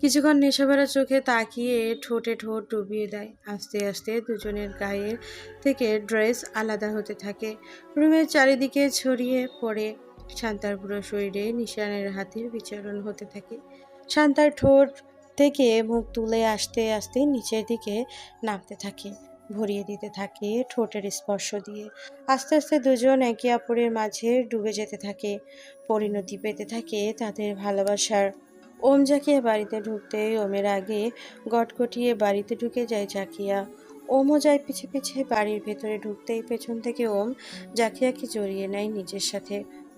কিছুক্ষণ নেশাভরা চোখে তাকিয়ে ঠোঁটে ঠোঁট ডুবিয়ে দেয়। আস্তে আস্তে দুজনের গায়ের থেকে ড্রেস আলাদা হতে থাকে। রুমের চারিদিকে ছড়িয়ে পড়ে শান্তার পুরো শরীরে নিশানের হাতের বিচরণ হতে থাকে। শান্তার ঠোঁট থেকে মুখ তুলে আসতে আসতে নিচের দিকে নামতে থাকে, ভরিয়ে দিতে থাকে ঠোঁটের স্পর্শ দিয়ে। আস্তে আস্তে দুজন একে অপরের মাঝে ডুবে যেতে থাকে, পরিণতি পেতে থাকে তাদের ভালোবাসার ওম জাকিয়া বাড়িতে ঢুকতেই ওমের আগে গটগটিয়ে বাড়িতে ঢুকে যায় জাকিয়া ওমও যায় পিছে পিছে বাড়ির ভেতরে ঢুকতেই পেছন থেকে ওম জাকিয়াকে জড়িয়ে নেয় নিজের সাথে।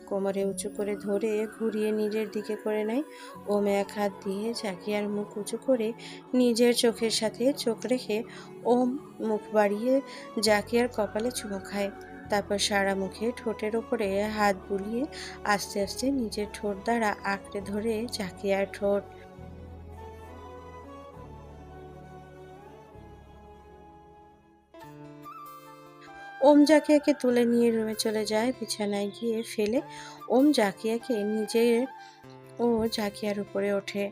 কোমরে উঁচু করে ধরে ঘুরিয়ে নিজের দিকে করে নেয়। ওম এক হাত দিয়ে জাকিয়ার মুখ উঁচু করে নিজের চোখের সাথে চোখ রেখে ওম মুখ বাড়িয়ে জাকিয়ার কপালে চুমু খায়। তারপর সারা মুখে ঠোঁটের ওপরে হাত বুলিয়ে আস্তে আস্তে নিজের ঠোঁট দ্বারা আঁকড়ে ধরে জাকিয়ার ঠোঁট। ওম জাকিয়াকে তুলে নিয়ে রুমে চলে যায়, বিছানায় গিয়ে ফেলে ওম জাকিয়াকে নিজের ও জাকিয়ার উপরে ওঠে।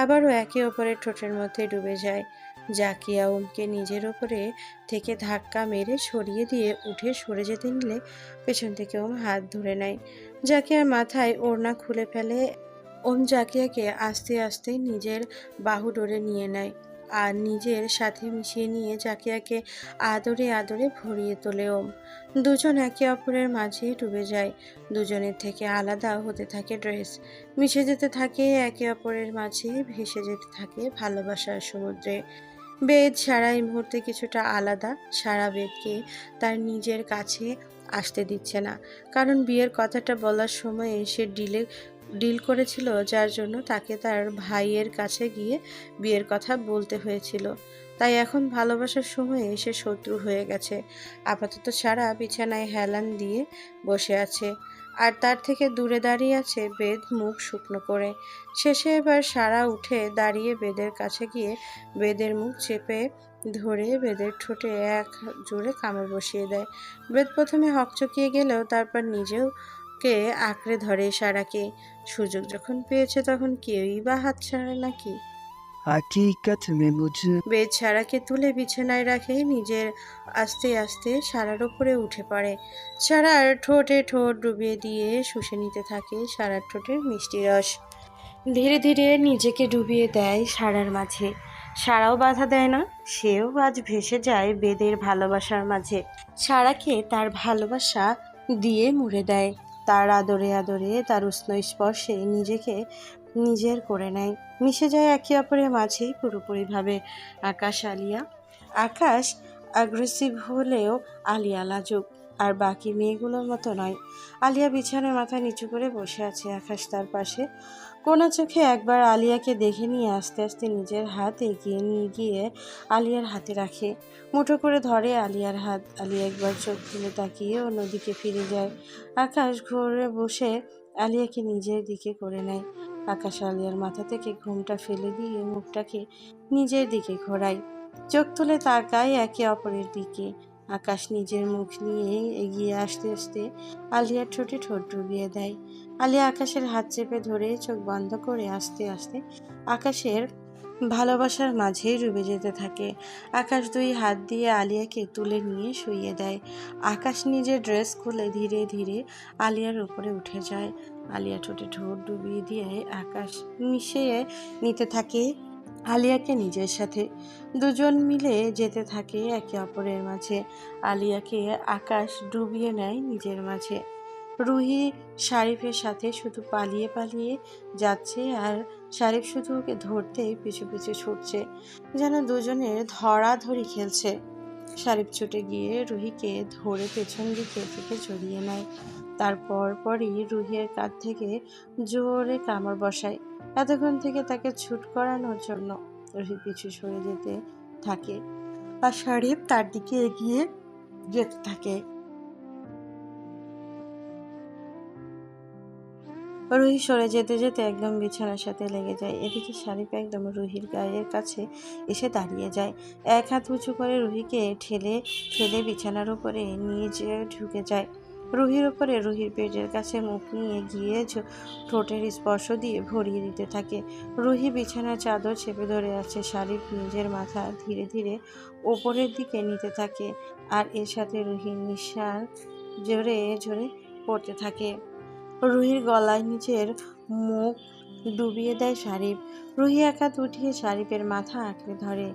আবারও একে অপরের ঠোঁটের মধ্যে ডুবে যায়। জাকিয়া ওমকে নিজের ওপরে থেকে ধাক্কা মেরে সরিয়ে দিয়ে উঠে সরে যেতে নিলে পেছন থেকে ওম হাত ধরে নেয়। জাকিয়ার মাথায় ওড়না খুলে ফেলে, ওম জাকিয়াকে আস্তে আস্তে নিজের বাহু ডোরে নিয়ে নেয় আর নিজের সাথে মিশিয়ে নিয়ে জাকিয়াকে আদরে আদরে ভরিয়ে তোলে ওম। দুজন একে অপরের মাঝে ডুবে যায়। দুজনের থেকে আলাদা হতে থাকে ড্রেস। মিশে যেতে থাকে একে অপরের মাঝে, ভেসে যেতে থাকে ভালোবাসার সমুদ্রে। বেদ সারা এই মুহূর্তে কিছুটা আলাদা। সারা বেদকে তার নিজের কাছে আসতে দিচ্ছে না। কারণ বিয়ের কথাটা বলার সময় সে ডিলে, ডিল করেছিল, যার জন্য তাকে তার ভাইয়ের কাছে গিয়ে বিয়ের কথা বলতে হয়েছিল। তাই এখন ভালোবাসার সময়ে সে শত্রু হয়ে গেছে। আপাতত সারা বিছানায় হেলান দিয়ে বসে আছে। আর তার থেকে দূরে দাঁড়িয়ে আছে বেদ মুখ শুকনো করে। শেষে এবার সারা উঠে দাঁড়িয়ে বেদের কাছে গিয়ে বেদের মুখ চেপে ধরে বেদের ঠোঁটে এক জোরে কামড় বসিয়ে দেয়। বেদ প্রথমে হকচকিয়ে গেলেও তারপর নিজেও কে আঁকড়ে ধরে সারাকে। সুযোগ যখন পেয়েছে তখন কেউই বা হাত ছাড়ে নাকি हकीकत में मुझे বেদ সারাকে তুলে বিছানায় রাখে নিজের আস্তে আস্তে সারার উপরে উঠে পড়ে সারার ঠোঁটে ঠোঁট ডুবিয়ে দিয়ে শুষে নিতে থাকে সারার ঠোঁটের মিষ্টি রস ধীরে ধীরে নিজেকে ডুবিয়ে দেয় সারার মাঝে সারাও বাধা দেয় না সেও আজ ভেসে যায় বেদের ভালোবাসার মাঝে সারাকে তার ভালোবাসা দিয়ে মুড়ে দেয় তার আদরে আদরে তার উষ্ণ স্পর্শে নিজেকে নিজের করে নেয়। মিশে যায় একে অপরের মাঝে পুরোপুরিভাবে। আকাশ আলিয়া। আকাশ অ্যাগ্রেসিভ হলেও আলিয়া লাজুক, আর বাকি মেয়েগুলোর মতো নয়। আলিয়া বিছানায় মাথা নিচু করে বসে আছে। আকাশ তার পাশে। কোনা চোখে একবার আলিয়াকে দেখে নিয়ে আস্তে আস্তে নিজের হাত এগিয়ে নিয়ে গিয়ে আলিয়ার হাতে রাখে। মুঠো করে ধরে আলিয়ার হাত। আলিয়া একবার চোখ তুলে তাকিয়ে অন্যদিকে ফিরে যায়। আকাশ ঘরে বসে আলিয়াকে নিজের দিকে করে নেয়। আকাশ আলিয়ার মাথা থেকে ঘুমটা ফেলে দিয়ে মুখটাকে নিজের দিকে ঘোরাই চোখ তুলে তাকায় একে অপরের দিকে। আকাশ নিজের মুখ নিয়ে এগিয়ে আসতে আসতে আলিয়ার ঠোঁটে ঠোঁট ডুবিয়ে দেয়। আলিয়া আকাশের হাত চেপে ধরে চোখ বন্ধ করে আস্তে আস্তে আকাশের ভালোবাসার মাঝেই ডুবে যেতে থাকে। আকাশ দুই হাত দিয়ে আলিয়াকে তুলে নিয়ে শুইয়ে দেয়। আকাশ নিজের ড্রেস খুলে ধীরে ধীরে আলিয়ার উপরে উঠে যায়। আলিয়া ঠোঁটে ঠোঁট ডুবিয়ে দিয়ে আকাশ মিশিয়ে নিতে থাকে আলিয়াকে নিজের সাথে। দুজন মিলে যেতে থাকে একে অপরের মাঝে। আলিয়াকে আকাশ ডুবিয়ে নেয় নিজের মাঝে। রুহি, শারিফের সাথে শুধু পালিয়ে পালিয়ে যাচ্ছে আর শারিফ শুধু ওকে ধরতেই পিছু পিছু ছুটছে, যেন দুজনের ধরাধরি খেলছে। শারিফ ছুটে গিয়ে রুহিকে ধরে পেছন দিকে থেকে জড়িয়ে নেয়। তারপর পরই রুহির কাঁধ থেকে জোরে কামড় বসায়। এতক্ষণ থেকে তাকে ছুট করানোর জন্য রুহি পিছু সরে যেতে থাকে। আর শারিফ তার দিকে এগিয়ে যেতে থাকে। রুহি সরে যেতে যেতে একদম বিছানার সাথে লেগে যায়। এদিকে শারিফ একদম রুহির গায়ের কাছে এসে দাঁড়িয়ে যায়। এক হাত উঁচু করে রুহিকে ঠেলে ঠেলে বিছানার উপরে নিয়ে যেয়ে ঢুকে যায়। রুহির ওপরে রুহির পেটের কাছে মুখ নিয়ে গিয়ে ঠোঁটের স্পর্শ দিয়ে ভরিয়ে দিতে থাকে। রুহি বিছানার চাদর চেপে ধরে আছে। শাড়ি নিজের মাথা ধীরে ধীরে ওপরের দিকে নিতে থাকে আর এর সাথে রুহির নিঃশ্বাস জোরে জোরে পড়তে থাকে। রুহির গলায় নিচের মুখ ডুবিয়ে দেয় শারিফ। রুহি একাত উঠিয়ে শারিফের মাথা আঁকড়ে ধরে।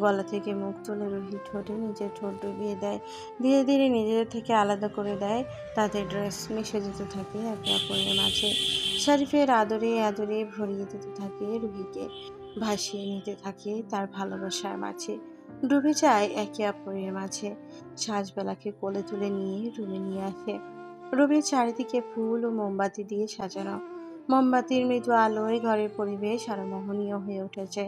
গলা থেকে মুখ তুলে রুহি ঠোঁটে নিজের ঠোঁট ডুবিয়ে দেয়। ধীরে ধীরে নিজেদের থেকে আলাদা করে দেয়। তাদের ড্রেস মিশে যেতে থাকে একে অপরের মাঝে। শারিফের আদরে আদরে ভরিয়ে দিতে থাকে রুহিকে। ভাসিয়ে নিতে থাকে তার ভালোবাসার মাঝে। ডুবে যায় একে অপরের মাঝে। সাজবেলাকে কোলে তুলে নিয়ে রুমে নিয়ে আসে। রুমের চারিদিকে ফুল ও মোমবাতি দিয়ে সাজানো। মোমবাতির মৃদু আলোয় ঘরের পরিবেশ আরও মোহনীয় হয়ে উঠেছে।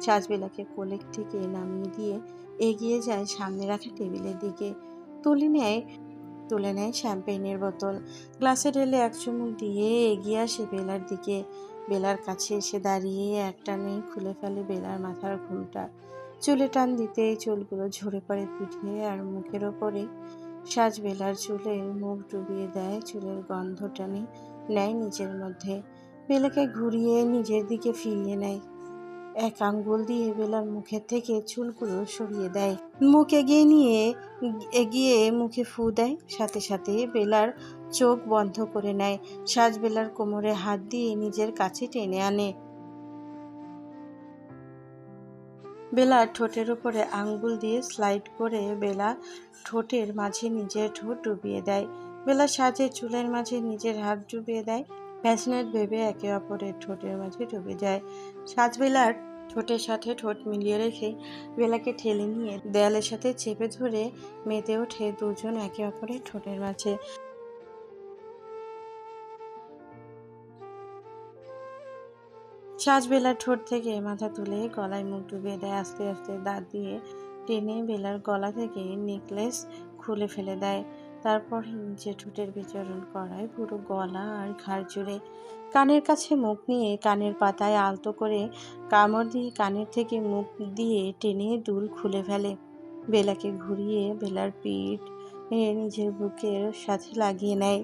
সাজবেলাকে কোলে থেকে নামিয়ে দিয়ে এগিয়ে যায় সামনে রাখা টেবিলের দিকে। তুলে নেয় তুলে নেয় শ্যাম্পেইনের বোতল। গ্লাসে ঢেলে এক চুমুক দিয়ে এগিয়ে আসে বেলার দিকে। বেলার কাছে এসে দাঁড়িয়ে একটা নেই খুলে ফেলে বেলার মাথার ঘুমটা। চুলে টান দিতে চুলগুলো ঝরে পড়ে পিঠে আর মুখের ওপরে। সাজ বেলার চুলে মুখ ডুবিয়ে দেয়, চুলের গন্ধ টানে নেয় নিজের মধ্যে। বেলাকে ঘুরিয়ে নিজের দিকে ফিরিয়ে নেয়। এক আঙ্গুল দিয়ে বেলার মুখের থেকে চুলগুলো সরিয়ে দেয়। মুখ এগিয়ে নিয়ে এগিয়ে মুখে ফু দেয়। সাথে সাথে বেলার চোখ বন্ধ করে নেয়। সাজ বেলার কোমরে হাত দিয়ে নিজের কাছে টেনে আনে। বেলার ঠোঁটের উপরে আঙ্গুল দিয়ে স্লাইড করে বেলা ঠোঁটের মাঝে নিজের ঠোঁট ডুবিয়ে দেয়। বেলা সাজে চুলের মাঝে নিজের হাত ডুবিয়ে দেয়। প্যাশনেট ভেবে একে অপরের ঠোঁটের মাঝে ডুবে যায়। সাজবেলার ঠোঁটের সাথে ঠোঁট মিলিয়ে রেখে বেলাকে ঠেলে নিয়ে দেয়ালের সাথে চেপে ধরে মেতে ওঠে দুজন একে অপরের ঠোঁটের মাঝে। সাজ বেলার ঠোঁট থেকে মাথা তুলে গলায় মুখ ডুবিয়ে দেয়, আস্তে আস্তে দাঁত দিয়ে টেনে বেলার গলা থেকে নেকলেস খুলে ফেলে দেয়। তারপর নিচে ঠোঁটের বিচরণ করায় পুরো গলা আর ঘাড় জুড়ে। কানের কাছে মুখ নিয়ে কানের পাতায় আলতো করে কামড় দিয়ে কানের থেকে মুখ দিয়ে টেনে দুল খুলে ফেলে। বেলাকে ঘুরিয়ে বেলার পিঠ নিজের বুকের সাথে লাগিয়ে নেয়।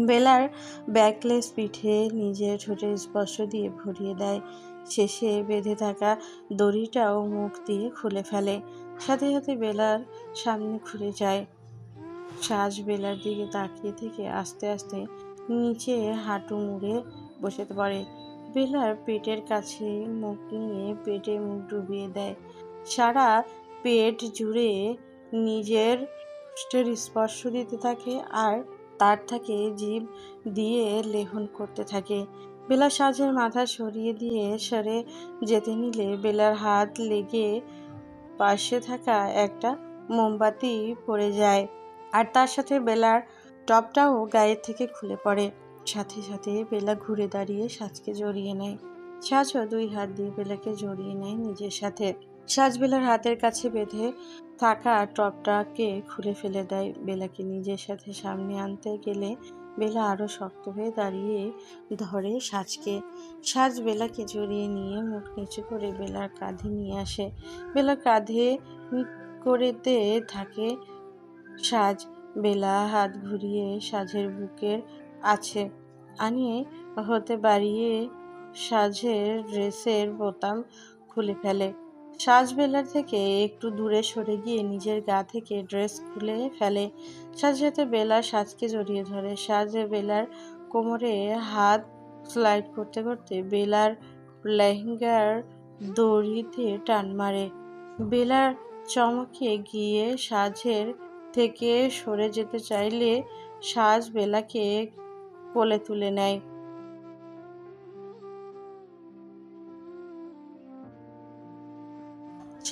বেলার ব্যাকলেস পিঠে নিজের ঠোঁটের স্পর্শ দিয়ে ভরিয়ে দেয়। শেষে বেঁধে থাকা দড়িটাও মুখ দিয়ে খুলে ফেলে। সাথে সাথে বেলার সামনে খুলে যায়। সাজ বেলার দিকে তাকিয়ে থেকে আস্তে আস্তে নিচে হাঁটু মুড়ে বসে পড়ে। বেলার পেটের কাছে মুখ নিয়ে পেটে মুখ ডুবিয়ে দেয়। সারা পেট জুড়ে নিজের স্পর্শ দিতে থাকে আর তার থেকে জীব দিয়ে লেহন করতে থাকে। বেলা সাজের মাথা সরিয়ে দিয়ে সরে যেতে নিলে বেলার হাত লেগে পাশে থাকা একটা মোমবাতি পড়ে যায় আর তার সাথে বেলার টপটাও গায়ের থেকে খুলে পড়ে। সাথে সাথে বেলা ঘুরে দাঁড়িয়ে সাজকে জড়িয়ে নেয়। সাজও দুই হাত দিয়ে বেলাকে জড়িয়ে নেয় নিজের সাথে। সাজ বেলার হাতের কাছে বেঁধে থাকা টপটাকে খুলে ফেলে দেয় বেলাকে। নিজের সাথে সামনে আনতে গেলে বেলা আরও শক্ত হয়ে দাঁড়িয়ে ধরে সাজকে। সাজ বেলাকে জড়িয়ে নিয়ে মুখ নিচু করে বেলার কাঁধে নিয়ে আসে। বেলার কাঁধে করেতে থাকে সাজ। বেলা হাত ঘুরিয়ে সাজের বুকের আছে। আনিয়ে হতে বাড়িয়ে সাজের ড্রেসের বোতাম খুলে ফেলে। সাজ বেলার থেকে একটু দূরে সরে গিয়ে নিজের গা থেকে ড্রেস খুলে ফেলে। সাজ সাথে বেলা সাজকে জড়িয়ে ধরে। সাজ বেলার কোমরে হাত স্লাইড করতে করতে বেলার লেহেঙ্গার দড়িতে টান মারে। বেলার চমকে গিয়ে সাজের থেকে সরে যেতে চাইলে সাজ বেলাকে কোলে তুলে নেয়।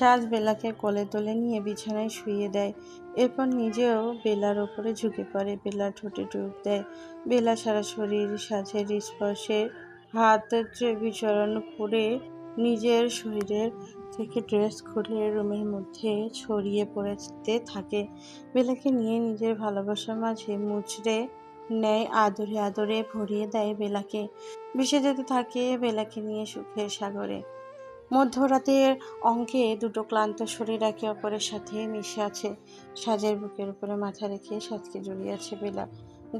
সাজ বেলাকে কোলে তুলে নিয়ে বিছানায় শুইয়ে দেয়। এরপর নিজেও বেলার ওপরে ঝুঁকে পড়ে। বেলা ঠোঁটে ডুব দেয়। বেলা সারা শরীর সাজের স্পর্শে হাতের বিচরণ করে নিজের শরীরের থেকে ড্রেস খুলে রুমের মধ্যে ছড়িয়ে পড়তে থাকে। বেলাকে নিয়ে নিজের ভালোবাসার মাঝে মুচড়ে নেয়, আদরে আদরে ভরিয়ে দেয় বেলাকে। ভেসে যেতে থাকে বেলাকে নিয়ে সুখের সাগরে। মধ্যরাতের অঙ্কে দুটো ক্লান্ত শরীর একে অপরের সাথে মিশে আছে। সাজের বুকের উপরে মাথা রেখে সাজকে জড়িয়ে আছে বেলা।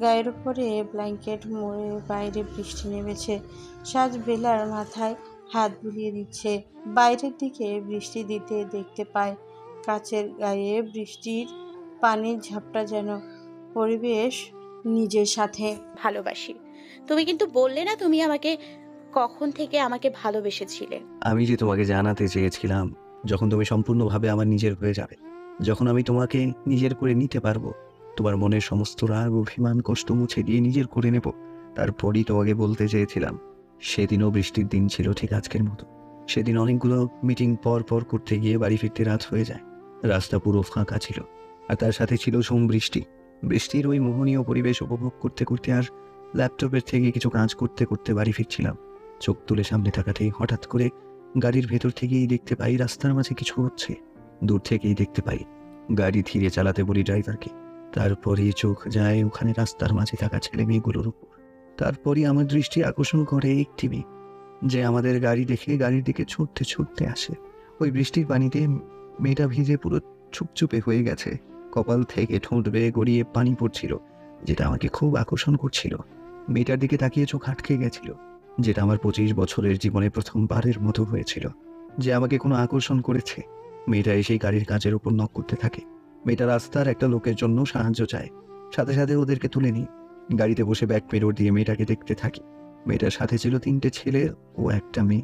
গায়ের উপরে ব্ল্যাঙ্কেট মুড়ে বাইরে বৃষ্টি নেমেছে। সাজ বেলার মাথায় হাত বুলিয়ে দিচ্ছে। বাইরের দিকে বৃষ্টি দিতে দেখতে পায়। কাচের গায়ে বৃষ্টির পানির ঝাপটা যেন পরিবেশ নিজের সাথে। ভালোবাসি। তুমি কিন্তু বললে না তুমি আমাকে কখন থেকে আমাকে ভালোবেসেছিলে? আমি যে তোমাকে জানাতে চেয়েছিলাম, যখন তুমি সম্পূর্ণভাবে আমার নিজের হয়ে যাবে, যখন আমি তোমাকে নিজের করে নিতে পারব, তোমার মনের সমস্ত রাগ, অভিমান, কষ্ট মুছে দিয়ে নিজের করে নেব, তারপরই তোমাকে বলতে চেয়েছিলাম, সেদিনও বৃষ্টির দিন ছিল ঠিক আজকের মতো। সেদিন অনেকগুলো মিটিং পর পর করতে গিয়ে বাড়ি ফিরতে রাত হয়ে যায়। রাস্তা পুরো ফাঁকা ছিল, আর তার সাথে ছিল সোম বৃষ্টি। বৃষ্টির ওই মোহনীয় পরিবেশ উপভোগ করতে করতে আর ল্যাপটপের থেকে কিছু কাজ করতে করতে বাড়ি ফিরছিলাম। চোখ তুলে সামনে তাকাতেই হঠাৎ করে গাড়ির ভেতর থেকেই দেখতে পাই, রাস্তার মাঝে কিছু হচ্ছে। দূর থেকেই দেখতে পাই, গাড়ি ধীরে চালাতে বলি ড্রাইভারকে। তারপরেই চোখ যায় ওখানে রাস্তার মাঝে থাকা ছেলে মেয়েগুলোর উপর। তারপরই আমার দৃষ্টি আকর্ষণ করে একটি মেয়ে, যে আমাদের গাড়ি দেখে গাড়ির দিকে ছুটতে ছুটতে আসে। ওই বৃষ্টির পানিতে মেয়েটা ভিজে পুরো চুপচুপে হয়ে গেছে। কপাল থেকে ঠোঁট বেয়ে গড়িয়ে পানি পড়ছিল, যেটা আমাকে খুব আকর্ষণ করছিল। মেয়েটার দিকে তাকিয়ে চোখ আটকে গেছিল। যেটা আমার পঁচিশ বছরের জীবনে প্রথমবারের মতো হয়েছিল, যে আমাকে কোনো আকর্ষণ করেছে। মেয়েটা এসেই গাড়ির কাজের উপর নক করতে থাকে। মেয়েটা রাস্তার একটা লোকের জন্য সাহায্য চায়। সাথে সাথে ওদেরকে তুলে নিই। গাড়িতে বসে ব্যাক পেরোর দিয়ে মেয়েটাকে দেখতে থাকি। মেয়েটার সাথে ছিল তিনটে ছেলে ও একটা মেয়ে।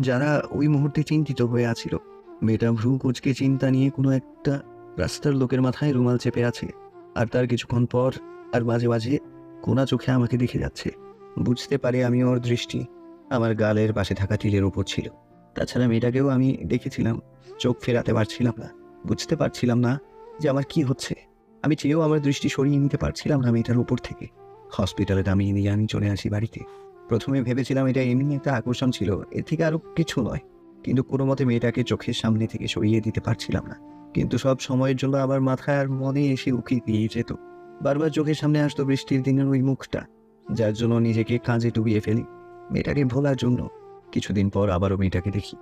যারা ওই মুহূর্তে চিন্তিত হয়ে আছিল। মেয়েটা ভ্রু কুচকে চিন্তা নিয়ে কোনো একটা রাস্তার লোকের মাথায় রুমাল চেপে আছে। আর তার কিছুক্ষণ পর আর মাঝে মাঝে কোনা চোখে আমাকে দেখে যাচ্ছে। বুঝতে পারে আমি ওর দৃষ্টি। আমার গালের পাশে থাকা তীরের উপর ছিল। তাছাড়া মেয়েটাকেও আমি দেখেছিলাম। চোখ ফেরাতে পারছিলাম না। বুঝতে পারছিলাম না যে আমার কি হচ্ছে। আমি চেয়েও আমার দৃষ্টি সরিয়ে নিতে পারছিলাম না মেয়েটার উপর থেকে। হসপিটালে নামিয়ে নিয়ে আমি চলে আসি বাড়িতে। প্রথমে ভেবেছিলাম এটা এমনি একটা আকর্ষণ ছিল, এর থেকে আরও কিছু নয়। কিন্তু কোনো মতে মেয়েটাকে চোখের সামনে থেকে সরিয়ে দিতে পারছিলাম না। কিন্তু সব সময়ের জন্য আমার মাথায় আর মনে এসে উকি দিয়ে যেত। বারবার চোখের সামনে আসতো বৃষ্টির দিনের ওই মুখটা। যার জন্য নিজেকে কাজে ডুবিয়ে ফেলি। মেয়েটাকে ভোলার জন্য। কিছুদিন পর আবারও মেয়েটাকে দেখি।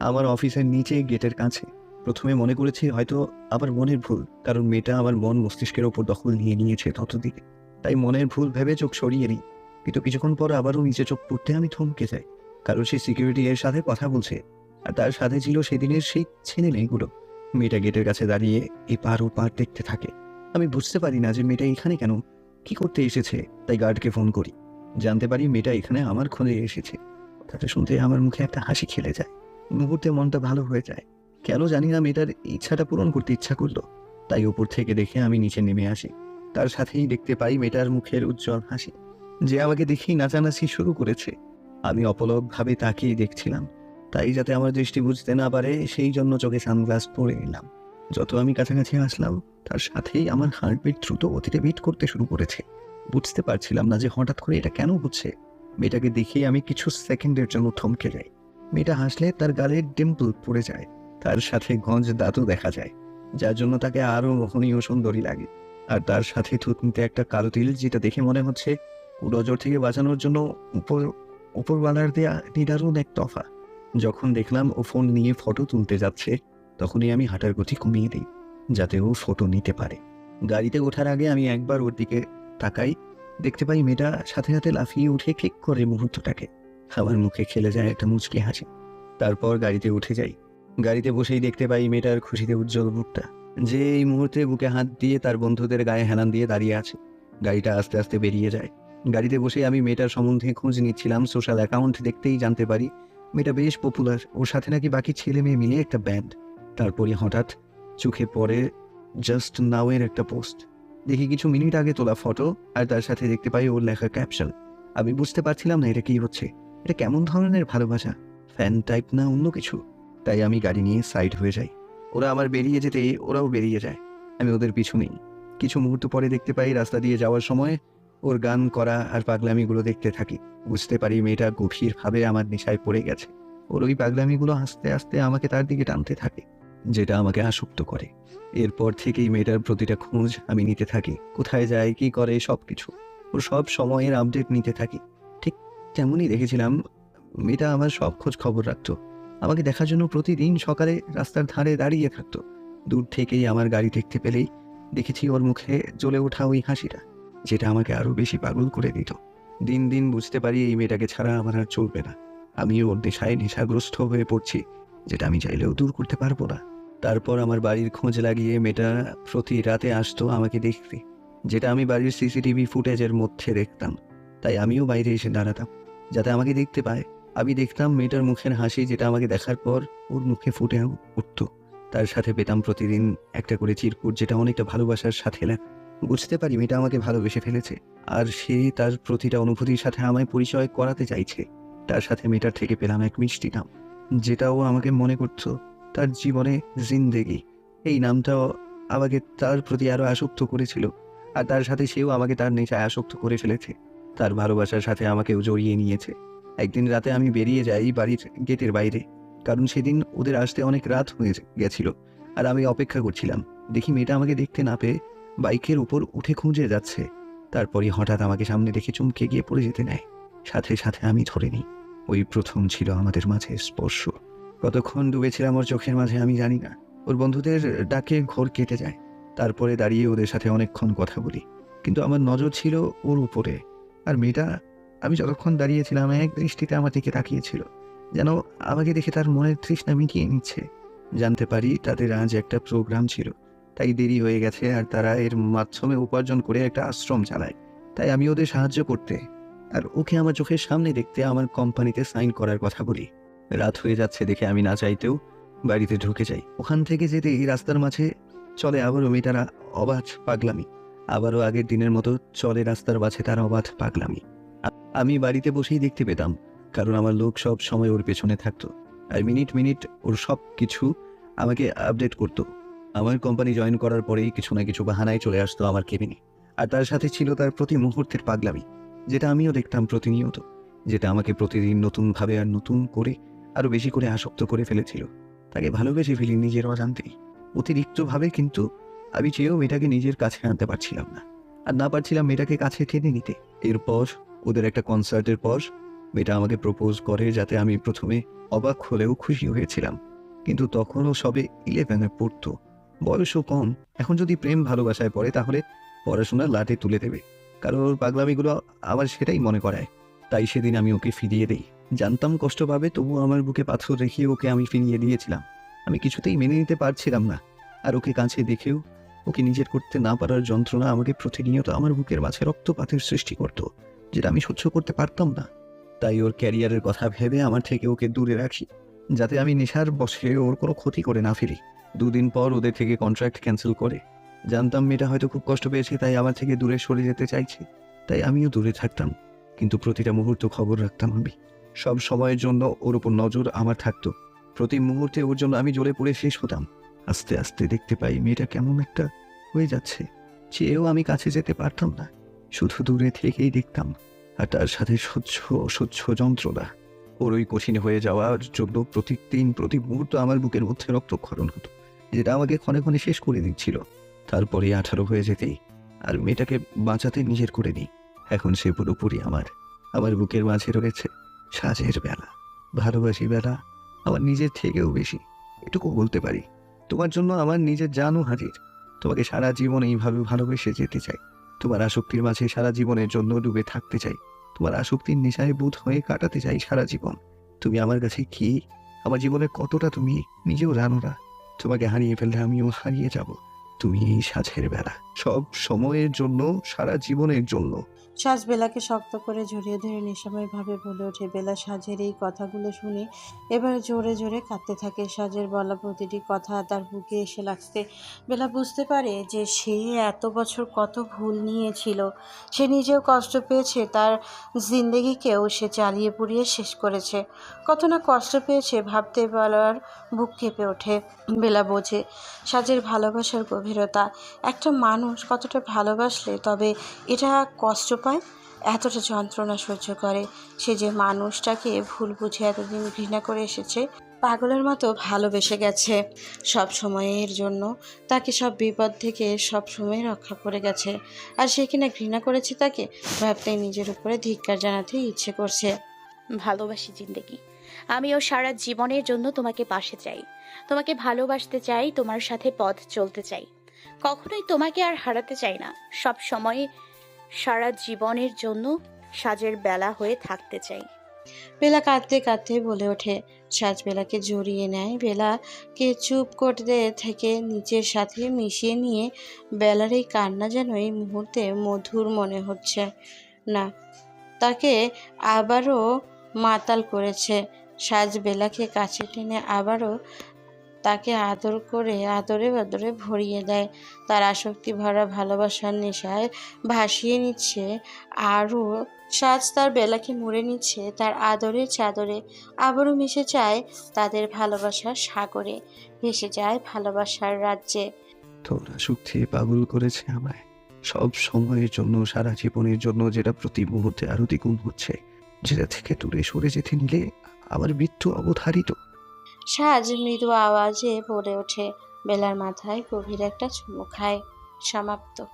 আমার অফিসের নিচে গেটের কাছে। প্রথমে মনে করেছি হয়তো আবার মনের ভুল, কারণ মেয়েটা আমার মন মস্তিষ্কের ওপর দখল নিয়ে নিয়েছে ততদিকে তাই মনের ভুল ভেবে চোখ সরিয়ে নিই। কিন্তু কিছুক্ষণ পর আবারও নিচে চোখ পড়তে আমি থমকে যাই। কারণ সে সিকিউরিটি এর সাথে কথা বলছে। আর তার সাথে ছিল সেদিনের সেই ছেলে মেয়েগুলো মেয়েটা গেটের কাছে দাঁড়িয়ে এই পার ও পার দেখতে থাকে। আমি বুঝতে পারি না যে মেয়েটা এখানে কেন। কি করতে এসেছে? তাই গার্ডকে ফোন করি। জানতে পারি মেয়েটা এখানে আমার খোঁজে এসেছে। তাতে শুনতে আমার মুখে একটা হাসি খেলে যায়। মুহূর্তে মনটা ভালো হয়ে যায়। কেন জানি না মেয়েটার ইচ্ছাটা পূরণ করতে ইচ্ছা করল। তাই উপর থেকে দেখে আমি নিচে নেমে আসি। তার সাথেই দেখতে পাই মেয়েটার মুখের উজ্জ্বল হাসি। যে আমাকে দেখেই নাচানাচি শুরু করেছে। আমি অপলকভাবে তাকিয়ে দেখছিলাম। তাই যাতে আমার দৃষ্টি বুঝতে না পারে, সেই জন্য চোখে সানগ্লাস পরে নিলাম যত আমি কাছাকাছি আসলাম, তার সাথেই আমার হার্টবিট দ্রুত গতিতে বিট করতে শুরু করেছে। বুঝতে পারছিলাম না যে হঠাৎ করে এটা কেন হচ্ছে। মেয়েটাকে দেখেই আমি কিছু সেকেন্ডের জন্য থমকে যাই। মেয়েটা হাসলে তার গালে ডিম্পল পড়ে যায়। তার সাথে গঞ্জ দাঁতও দেখা যায়, যার জন্য তাকে আরও মোহনীয় সুন্দরী লাগে। আর তার সাথে থুতনিতে একটা কালো তিল, যেটা দেখে মনে হচ্ছে নজর থেকে বাঁচানোর জন্য উপর, উপরওয়ালার দেয়া নিদারুণ এক তফা যখন দেখলাম ও ফোন নিয়ে ফটো তুলতে যাচ্ছে তখনই আমি হাঁটার গতি কমিয়ে দিই, যাতে ও ফটো নিতে পারে। গাড়িতে ওঠার আগে আমি একবার ওর দিকে তাকাই, দেখতে পাই মেয়েটা সাথে সাথে লাফিয়ে উঠে ক্লিক করে মুহূর্তটাকে। আমার মুখে খেলে যায় একটা মুচকি হাসি। তারপর গাড়িতে উঠে যাই। গাড়িতে বসেই দেখতে পাই মেয়েটার খুশিতে উজ্জ্বল মুখটা। যে এই মুহূর্তে বুকে হাত দিয়ে তার বন্ধুদের গায়ে হেলান দিয়ে দাঁড়িয়ে আছে। গাড়িটা আস্তে আস্তে বেরিয়ে যায়। গাড়িতে বসে আমি মেয়েটার সম্বন্ধে খোঁজ নিচ্ছিলাম। সোশ্যাল অ্যাকাউন্ট দেখতেই জানতে পারি, মেয়েটা বেশ পপুলার ওর সাথে নাকি বাকি ছেলে মেয়ে মিলে একটা ব্যান্ড তারপরে হঠাৎ চোখে পড়ে জাস্ট নাওয়ের একটা পোস্ট দেখি কিছু মিনিট আগে তোলা ফটো আর তার সাথে দেখতে পাই ওর লেখা ক্যাপশন আমি বুঝতে পারছিলাম না এটা কি হচ্ছে। এটা কেমন ধরনের ভালোবাসা? ফ্যান টাইপ না অন্য কিছু? তাই আমি গাড়ি নিয়ে সাইড হয়ে যাই। ওরা আমার বেরিয়ে যেতে, ওরাও বেরিয়ে যায়। আমি ওদের পিছু নেই। কিছু মুহূর্ত পরে দেখতে পাই রাস্তা দিয়ে যাওয়ার সময় ওর গান করা আর পাগলামিগুলো দেখতে থাকি। বুঝতে পারি মেয়েটা গভীরভাবে আমার নেশায় পড়ে গেছে। ওর ওই পাগলামিগুলো আস্তে আস্তে আমাকে তার দিকে টানতে থাকে। যেটা আমাকে আসক্ত করে। এরপর থেকেই মেয়েটার প্রতিটা খোঁজ আমি নিতে থাকি। কোথায় যায়, কি করে সব কিছু ওর সব সময়ের আপডেট নিতে থাকি। ঠিক তেমনই দেখেছিলাম মেয়েটা আমার সব খোঁজ খবর রাখতো। আমাকে দেখার জন্য প্রতিদিন সকালে রাস্তার ধারে দাঁড়িয়ে থাকতো। দূর থেকেই আমার গাড়ি দেখতে পেলেই দেখেছি ওর মুখে জ্বলে ওঠা ওই হাসিটা, যেটা আমাকে আরও বেশি পাগল করে দিত। দিন দিন বুঝতে পারি এই মেয়েটাকে ছাড়া আমার আর চলবে না। আমিও ওর নেশায় নেশাগ্রস্ত হয়ে পড়ছি, যেটা আমি চাইলেও দূর করতে পারব না। তারপর আমার বাড়ির খোঁজ লাগিয়ে মেয়েটা প্রতি রাতে আসতো আমাকে দেখতে। যেটা আমি বাড়ির সিসিটিভি ফুটেজের মধ্যে দেখতাম। তাই আমিও বাইরে এসে দাঁড়াতাম, যাতে আমাকে দেখতে পায়। আমি দেখতাম মেয়েটার মুখের হাসি যেটা আমাকে দেখার পর ওর মুখে ফুটে উঠতো। তার সাথে পেতাম প্রতিদিন একটা করে চিরকুট যেটা অনেকটা ভালোবাসার সাথে লেখা বুঝতে পারি মেয়েটা আমাকে ভালোবেসে ফেলেছে, আর সে তার প্রতিটা অনুভূতির সাথে আমায় পরিচয় করাতে চাইছে। তার সাথে মেয়েটার থেকে পেলাম এক মিষ্টি নাম, যেটাও আমাকে মনে করতো তার জীবনে জিন্দেগি। এই নামটাও আমাকে তার প্রতি আরও আসক্ত করেছিল, আর তার সাথে সেও আমাকে তার নেশায় আসক্ত করে ফেলেছে। তার ভালোবাসার সাথে আমাকেও জড়িয়ে নিয়েছে। একদিন রাতে আমি বেরিয়ে যাই বাড়ির গেটের বাইরে, কারণ সেদিন ওদের আসতে অনেক রাত হয়ে গেছিল, আর আমি অপেক্ষা করছিলাম। দেখি মেয়েটা আমাকে দেখতে না পেয়ে বাইকের উপর উঠে খুঁজে যাচ্ছে। তারপরই হঠাৎ আমাকে সামনে দেখে চমকে গিয়ে পড়ে যেতে নেয়। সাথে সাথে আমি ধরে নিই, ওই প্রথম ছিল আমাদের মাঝে স্পর্শ। কতক্ষণ ডুবেছিলাম ওর চোখের মাঝে আমি জানি না। ওর বন্ধুদের ডাকে ঘোর কেটে যায়। তারপরে দাঁড়িয়ে ওদের সাথে অনেকক্ষণ কথা বলি। কিন্তু আমার নজর ছিল ওর উপরে। আর মেয়েটা, আমি যতক্ষণ দাঁড়িয়েছিলাম, এক দৃষ্টিতে আমার দিকে তাকিয়েছিল। যেন আমাকে দেখে তার মনের তৃষ্ণা মিটিয়ে নিচ্ছে। জানতে পারি তাদের আজ একটা প্রোগ্রাম ছিল। তাই দেরি হয়ে গেছে আর তারা এর মাধ্যমে উপার্জন করে একটা আশ্রম চালায়। তাই আমি ওদের সাহায্য করতে আর ওকে আমার চোখের সামনে দেখতে আমার কোম্পানিতে সাইন করার কথা বলি। রাত হয়ে যাচ্ছে দেখে আমি না চাইতেও বাড়িতে ঢুকে যাই। ওখান থেকে যেতে এই রাস্তার মাঝে চলে আবারও মেয়েটারা অবাধ পাগলামি। আবারও আগের দিনের মতো চলে রাস্তার মাঝে তার অবাধ পাগলামি। আমি বাড়িতে বসেই দেখতে পেতাম, কারণ আমার লোক সব সময় ওর পেছনে থাকতো। আর মিনিট মিনিট ওর সব কিছু আমাকে আপডেট করতো। আমার কোম্পানি জয়েন করার পরেই কিছু না কিছু বাহানায় চলে আসতো আমার কেবিনে। আর তার সাথে ছিল তার প্রতি মুহূর্তের পাগলামি, যেটা আমিও দেখতাম প্রতিনিয়ত, যেটা আমাকে প্রতিদিন নতুনভাবে আর নতুন করে আরও বেশি করে আসক্ত করে ফেলেছিল। তাকে ভালোবেসে ফেলি নিজের অজান্তেই। অতিরিক্তভাবে কিন্তু আমি চেয়েও মেয়েটাকে নিজের কাছে আনতে পারছিলাম না। আর না পারছিলাম মেয়েটাকে কাছে টেনে নিতে। এরপর ওদের একটা কনসার্টের পর মেয়েটা আমাকে প্রপোজ করে যাতে আমি প্রথমে অবাক হলেও খুশি হয়েছিলাম। কিন্তু তখনও সবে ইলেভেনে পড়তো। বয়সও কম। এখন যদি প্রেম ভালোবাসায় পড়ে তাহলে পড়াশোনা লাটে তুলে দেবে। কারণ ওর পাগলামিগুলো আবার সেটাই মনে করায়। তাই সেদিন আমি ওকে ফিরিয়ে দিই। জানতাম কষ্ট পাবে, তবুও আমার বুকে পাথর রেখে ওকে আমি ফিরিয়ে দিয়েছিলাম। আমি কিছুতেই মেনে নিতে পারছিলাম না। আর ওকে কাছে দেখেও ওকে নিজের করতে না পারার যন্ত্রণা আমাকে প্রতিনিয়ত আমার বুকের মাঝে রক্তপাতের সৃষ্টি করত, যেটা আমি সহ্য করতে পারতাম না। তাই ওর ক্যারিয়ারের কথা ভেবে আমার থেকে ওকে দূরে রাখি, যাতে আমি নেশার বসে ওর কোনো ক্ষতি করে না ফিরি। দুদিন পর ওদের থেকে কন্ট্রাক্ট ক্যান্সেল করে। জানতাম মেয়েটা হয়তো খুব কষ্ট পেয়েছে, তাই আমার থেকে দূরে সরে যেতে চাইছে। তাই আমিও দূরে থাকতাম। কিন্তু প্রতিটা মুহূর্ত খবর রাখতাম আমি। সব সময়ের জন্য ওর উপর নজর আমার থাকতো। প্রতি মুহূর্তে ওর জন্য আমি জ্বলে পড়ে শেষ হতাম। আস্তে আস্তে দেখতে পাই মেয়েটা কেমন একটা হয়ে যাচ্ছে। চেয়েও আমি কাছে যেতে পারতাম না। শুধু দূরে থেকেই দেখতাম। আর তার সাথে সহ্য অসহ্য যন্ত্রণা। ওর ওই কঠিন হয়ে যাওয়ার জন্য প্রতিদিন, প্রতি মুহূর্ত আমার বুকের মধ্যে রক্তক্ষরণ হতো। যেটা আমাকে ক্ষণে ক্ষণে শেষ করে দিচ্ছিল। তারপরে আঠারো হয়ে যেতেই আর মেয়েটাকে বাঁচাতে নিজের করে নিই। এখন সে পুরোপুরি আমার আমার বুকের মাঝে রয়েছে। সাজের বেলা। ভালোবাসি বেলা, আমার নিজের থেকেও বেশি। এটুকু বলতে পারি। তোমার জন্য আমার নিজের জানও হাজির। তোমাকে সারা জীবন এইভাবে ভালোবেসে যেতে চাই। তোমার আসক্তির মাঝে সারা জীবনের জন্য ডুবে থাকতে চাই। তোমার আসক্তির নেশায় বোধ হয়ে কাটাতে চাই সারা জীবন। তুমি আমার কাছে কি? আমার জীবনে কতটা তুমি? নিজেও জানো না। তোমাকে হারিয়ে ফেললে আমিও হারিয়ে যাব। তুমি এই সাজের বেলা। সব সময়ের জন্য, সারা জীবনের জন্য। সাজ বেলাকে শক্ত করে জড়িয়ে ধরে নিঃসময়ভাবে বলে ওঠে, বেলা সাজের এই কথাগুলো শুনে এবার জোরে জোরে কাঁদতে থাকে। সাজের বলা প্রতিটি কথা তার বুকে এসে লাগতে বেলা বুঝতে পারে যে সে এত বছর কত ভুল নিয়েছিল। সে নিজেও কষ্ট পেয়েছে, তার জিন্দেগিকেও সে চালিয়ে পুড়িয়ে শেষ করেছে। কত না কষ্ট পেয়েছে ভাবতে বলার বুক কেঁপে ওঠে। বেলা বোঝে, সাজের ভালোবাসার গভীরতা। একটা মানুষ কতটা ভালোবাসলে, তবে এটা কষ্ট পায়? এতটা যন্ত্রণা সহ্য করে। সে যে মানুষটাকে ভুল বুঝে এতদিন ঘৃণা করে এসেছে, পাগলের মতো ভালোবেসে গেছে। সব সময়ের জন্য তাকে সব বিপদ থেকে সব সময় রক্ষা করে গেছে। আর সে কিনা ঘৃণা করেছে তাকে, ভাবতেই নিজের উপরে ধিক্কার জানাতে ইচ্ছে করছে। ভালোবাসি জিন্দেগি। আমিও সারা জীবনের জন্য তোমাকে পাশে চাই। তোমাকে ভালোবাসতে চাই, তোমার সাথে পথ চলতে চাই। কখনোই তোমাকে আর হারাতে চাই না। সব সময় সারা জীবনের জন্য সাজের বেলা হয়ে থাকতে চাই। বেলা কাঁদতে কাঁদতে বলে ওঠে। সাজ বেলাকে জড়িয়ে নেয়। বেলাকে চুপ করতে থেকে নিচের সাথে মিশিয়ে নিয়ে বেলার এই কান্না যেন এই মুহূর্তে মধুর মনে হচ্ছে। না, তাকে আবারও মাতাল করেছে। সাজ বেলাকে কাছে টেনে আবারও তাকে আদর করে আদরে আদরে ভরিয়ে দেয়। তার আসক্তি ভরা ভালোবাসার নেশায় ভাসিয়ে নিচ্ছে। আরও সাজ তার বেলাকে মুড়ে নিচ্ছে। তার আদরের চাদরে আবারও মিশে যায় তাদের ভালোবাসার সাগরে। ভেসে যায় ভালোবাসার রাজ্যে। সুখ দিয়ে পাগল করেছে আমায়। সব সময়ের জন্য, সারা জীবনের জন্য যেটা প্রতি মুহূর্তে আরও দ্বিগুণ হচ্ছে, যেটা থেকে দূরে সরে যেতে নিলে আমার মৃত্যু অবধারিত। সাজ মৃদু আওয়াজে পড়ে ওঠে, বেলার মাথায় গভীর একটা চুমু খায়, সমাপ্ত।